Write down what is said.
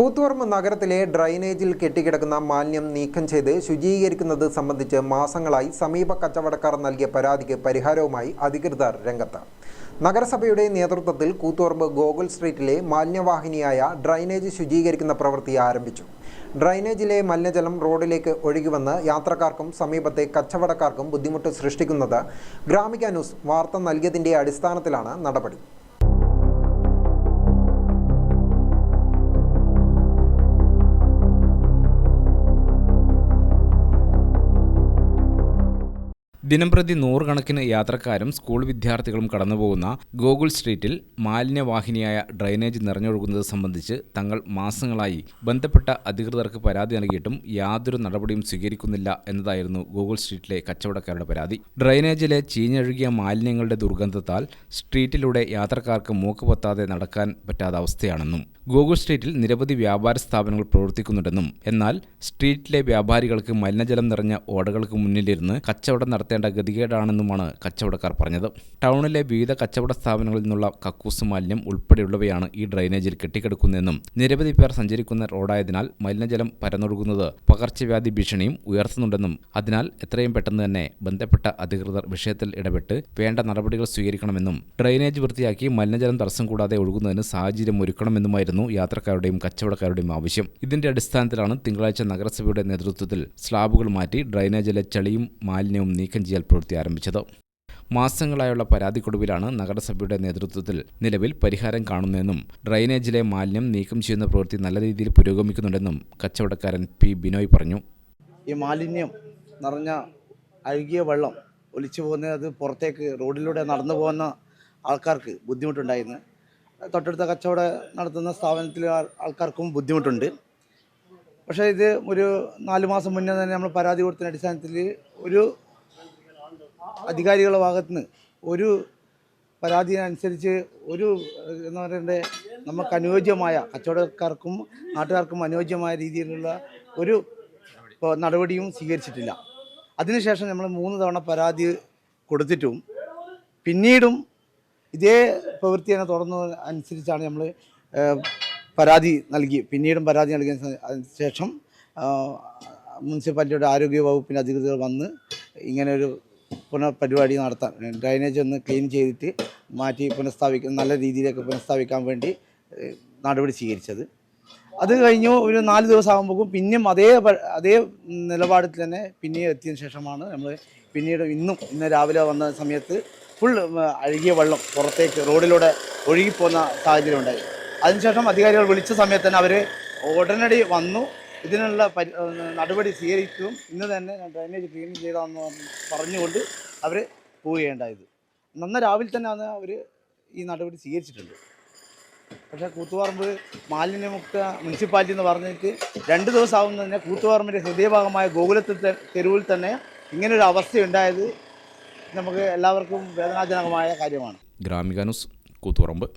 കൂത്തുപറമ്പ് നഗരത്തിലെ ഡ്രൈനേജിൽ കെട്ടിക്കിടക്കുന്ന മാലിന്യം നീക്കം ചെയ്ത് ശുചീകരിക്കുന്നത് സംബന്ധിച്ച് മാസങ്ങളായി സമീപ കച്ചവടക്കാർ നൽകിയ പരാതിക്ക് പരിഹാരവുമായി അധികൃതർ രംഗത്ത്. നഗരസഭയുടെ നേതൃത്വത്തിൽ കൂത്തുപറമ്പ് ഗോകുൽ സ്ട്രീറ്റിലെ മാലിന്യവാഹിനിയായ ഡ്രൈനേജ് ശുചീകരിക്കുന്ന പ്രവൃത്തി ആരംഭിച്ചു. ഡ്രൈനേജിലെ മലിനജലം റോഡിലേക്ക് ഒഴുകിവന്ന് യാത്രക്കാർക്കും സമീപത്തെ കച്ചവടക്കാർക്കും ബുദ്ധിമുട്ട് സൃഷ്ടിക്കുന്നത് ഗ്രാമിക ന്യൂസ് വാർത്ത നൽകിയതിന്റെ അടിസ്ഥാനത്തിലാണ് നടപടി. ദിനംപ്രതി നൂറുകണക്കിന് യാത്രക്കാരും സ്കൂൾ വിദ്യാർത്ഥികളും കടന്നുപോകുന്ന ഗോകുൽ സ്ട്രീറ്റിൽ മാലിന്യവാഹിനിയായ ഡ്രൈനേജ് നിറഞ്ഞൊഴുകുന്നത് സംബന്ധിച്ച് തങ്ങൾ മാസങ്ങളായി ബന്ധപ്പെട്ട അധികൃതർക്ക് പരാതി നൽകിയിട്ടും യാതൊരു നടപടിയും സ്വീകരിക്കുന്നില്ല എന്നതായിരുന്നു ഗോകുൽ സ്ട്രീറ്റിലെ കച്ചവടക്കാരുടെ പരാതി. ഡ്രൈനേജിലെ ചീഞ്ഞഴുകിയ മാലിന്യങ്ങളുടെ ദുർഗന്ധത്താൽ സ്ട്രീറ്റിലൂടെ യാത്രക്കാർക്ക് മൂക്ക് പൊത്താതെ നടക്കാൻ പറ്റാത്ത അവസ്ഥയാണെന്നും ഗോകുൽ സ്ട്രീറ്റിൽ നിരവധി വ്യാപാര സ്ഥാപനങ്ങൾ പ്രവർത്തിക്കുന്നുണ്ടെന്നും എന്നാൽ സ്ട്രീറ്റിലെ വ്യാപാരികൾക്ക് മലിനജലം നിറഞ്ഞ ഓടകൾക്ക് മുന്നിലിരുന്ന് കച്ചവടം നടത്തേണ്ട ഗതികേടാണെന്നുമാണ് കച്ചവടക്കാർ പറഞ്ഞത്. ടൗണിലെ വിവിധ കച്ചവട സ്ഥാപനങ്ങളിൽ നിന്നുള്ള കക്കൂസ് മാലിന്യം ഉൾപ്പെടെയുള്ളവയാണ് ഈ ഡ്രൈനേജിൽ കെട്ടിക്കിടക്കുന്നതെന്നും നിരവധി പേർ സഞ്ചരിക്കുന്ന റോഡായതിനാൽ മലിനജലം പരന്നൊഴുകുന്നത് പകർച്ചവ്യാധി ഭീഷണിയും ഉയർത്തുന്നുണ്ടെന്നും അതിനാൽ എത്രയും പെട്ടെന്ന് തന്നെ ബന്ധപ്പെട്ട അധികൃതർ വിഷയത്തിൽ ഇടപെട്ട് വേണ്ട നടപടികൾ സ്വീകരിക്കണമെന്നും ഡ്രൈനേജ് വൃത്തിയാക്കി മലിനജലം തടസ്സം കൂടാതെ ഒഴുകുന്നതിന് സാഹചര്യം ഒരുക്കണമെന്നുമായിരുന്നു യാത്രക്കാരുടെയും കച്ചവടക്കാരുടെയും ആവശ്യം. ഇതിന്റെ അടിസ്ഥാനത്തിലാണ് തിങ്കളാഴ്ച നഗരസഭയുടെ നേതൃത്വത്തിൽ സ്ലാബുകൾ മാറ്റി ഡ്രൈനേജിലെ ചളിയും മാലിന്യവും നീക്കം ചെയ്യാൻ പ്രവൃത്തി ആരംഭിച്ചത്. മാസങ്ങളായുള്ള പരാതിക്കൊടുവിലാണ് നഗരസഭയുടെ നേതൃത്വത്തിൽ നിലവിൽ പരിഹാരം കാണുന്നതെന്നും ഡ്രൈനേജിലെ മാലിന്യം നീക്കം ചെയ്യുന്ന പ്രവൃത്തി നല്ല രീതിയിൽ പുരോഗമിക്കുന്നുണ്ടെന്നും കച്ചവടക്കാരൻ പി. ബിനോയ് പറഞ്ഞു. ഈ മാലിന്യം നിറഞ്ഞ അഴുകിയ വെള്ളം ഒലിച്ചു പോകുന്നത് അത് പുറത്തേക്ക് റോഡിലൂടെ നടന്നു പോകുന്ന ആൾക്കാർക്ക് ബുദ്ധിമുട്ടുണ്ടായിരുന്നു. തൊട്ടടുത്ത കച്ചവട നടത്തുന്ന സ്ഥാപനത്തിലെ ആൾക്കാർക്കും ബുദ്ധിമുട്ടുണ്ട്. പക്ഷേ ഇത് ഒരു നാല് മാസം മുന്നേ തന്നെ നമ്മൾ പരാതി കൊടുത്തതിന്റെ അടിസ്ഥാനത്തിൽ ഒരു അധികാരികളുടെ ഭാഗത്തുനിന്ന് ഒരു പരാതിയനുസരിച്ച് ഒരു എന്ന് പറയണ്ടേ നമുക്ക് അനുയോജ്യമായ കച്ചവടക്കാർക്കും നാട്ടുകാർക്കും അനുയോജ്യമായ രീതിയിലുള്ള ഒരു നടപടിയും സ്വീകരിച്ചിട്ടില്ല. അതിനുശേഷം നമ്മൾ മൂന്ന് തവണ പരാതി കൊടുത്തിട്ടും പിന്നീടും ഇതേ പ്രവൃത്തി തന്നെ തുടർന്നു അനുസരിച്ചാണ് നമ്മൾ പരാതി നൽകി. പിന്നീടും പരാതി നൽകിയ ശേഷം മുനിസിപ്പാലിറ്റിയുടെ ആരോഗ്യ വകുപ്പിന്റെ അധികൃതർ വന്ന് ഇങ്ങനെ ഒരു പുനഃപരിപാടി നടത്താൻ ഡ്രൈനേജ് ഒന്ന് ക്ലീൻ ചെയ്തിട്ട് മാറ്റി പുനഃസ്ഥാപിക്കാൻ നല്ല രീതിയിലേക്ക് പുനഃസ്ഥാപിക്കാൻ വേണ്ടി നടപടി സ്വീകരിച്ചത്. അത് കഴിഞ്ഞു ഒരു നാല് ദിവസം പിന്നെയും അതേ അതേ നിലപാടിൽ തന്നെ പിന്നെയും എത്തിയതിന് ശേഷമാണ് നമ്മൾ പിന്നീട് ഇന്നും ഇന്ന് രാവിലെ വന്ന സമയത്ത് ഫുൾ അഴുകിയ വെള്ളം പുറത്തേക്ക് റോഡിലൂടെ ഒഴുകിപ്പോകുന്ന സാഹചര്യം ഉണ്ടായി അതിനുശേഷം അധികാരികൾ വിളിച്ച സമയത്ത് തന്നെ അവർ ഉടനടി വന്നു. ഇതിനുള്ള നടപടി സ്വീകരിക്കും ഇന്ന് തന്നെ ഡ്രൈനേജ് ക്ലീൻ ചെയ്താന്ന് പറഞ്ഞുകൊണ്ട് അവർ പോവുകയുണ്ടായത്. നന്ന രാവിലെ തന്നെ അന്ന് അവർ ഈ നടപടി സ്വീകരിച്ചിട്ടുണ്ട്. പക്ഷേ കൂത്തുപറമ്പ് മാലിന്യമുക്ത മുനിസിപ്പാലിറ്റി എന്ന് പറഞ്ഞിട്ട് രണ്ട് ദിവസം തന്നെ കൂത്തുപറമ്പിന്റെ ഹൃദയഭാഗമായ ഗോകുലത്തിൽ തെരുവിൽ തന്നെ ഇങ്ങനൊരു അവസ്ഥയുണ്ടായത് നമുക്ക് എല്ലാവർക്കും വേദനാജനകമായ കാര്യമാണ്. ഗ്രാമിക ന്യൂസ് കൂത്തുപറമ്പ്.